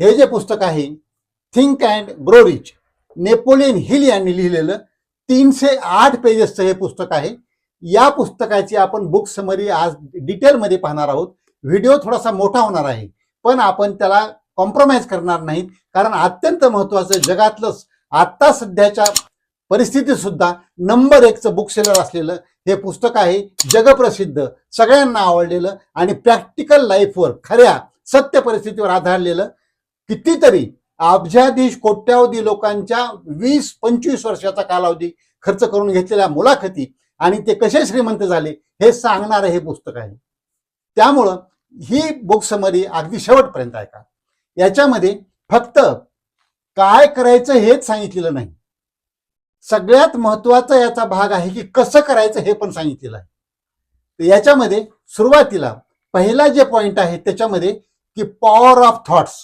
हे जे पुस्तक आहे think and grow rich Napoleon Hill यांनी लिहिलेलं तीनशे आठ पेजेसचं हे पुस्तक आहे. या पुस्तकाची आपण बुक समरी आज डिटेलमध्ये पाहणार आहोत. व्हिडिओ थोडासा मोठा होणार आहे पण आपण त्याला कॉम्प्रोमाइज करणार नाहीत. कारण अत्यंत महत्वाचं जगातलं आत्ता सध्याच्या परिस्थितीत सुद्धा नंबर एकचं बुक सेलर असलेलं हे पुस्तक आहे जगप्रसिद्ध सगळ्यांना आवडलेलं आणि प्रॅक्टिकल लाईफवर खऱ्या सत्य परिस्थितीवर आधारलेलं कितीतरी अब्जाधीश कोट्यावधी लोकांच्या वीस पंचवीस वर्षाचा कालावधी खर्च करून घेतलेल्या मुलाखती आणि ते कसे श्रीमंत झाले हे सांगणारं हे पुस्तक आहे. त्यामुळं ही बुक समरी अगदी शेवटपर्यंत आहे का याच्यामध्ये फक्त काय करायचं हेच सांगितलेलं नाही. सगळ्यात महत्त्वाचा याचा भाग आहे की कसं करायचं हे पण सांगितलेलं आहे. तर याच्यामध्ये सुरुवातीला पहिला जे पॉइंट आहे त्याच्यामध्ये की पॉवर ऑफ थॉट्स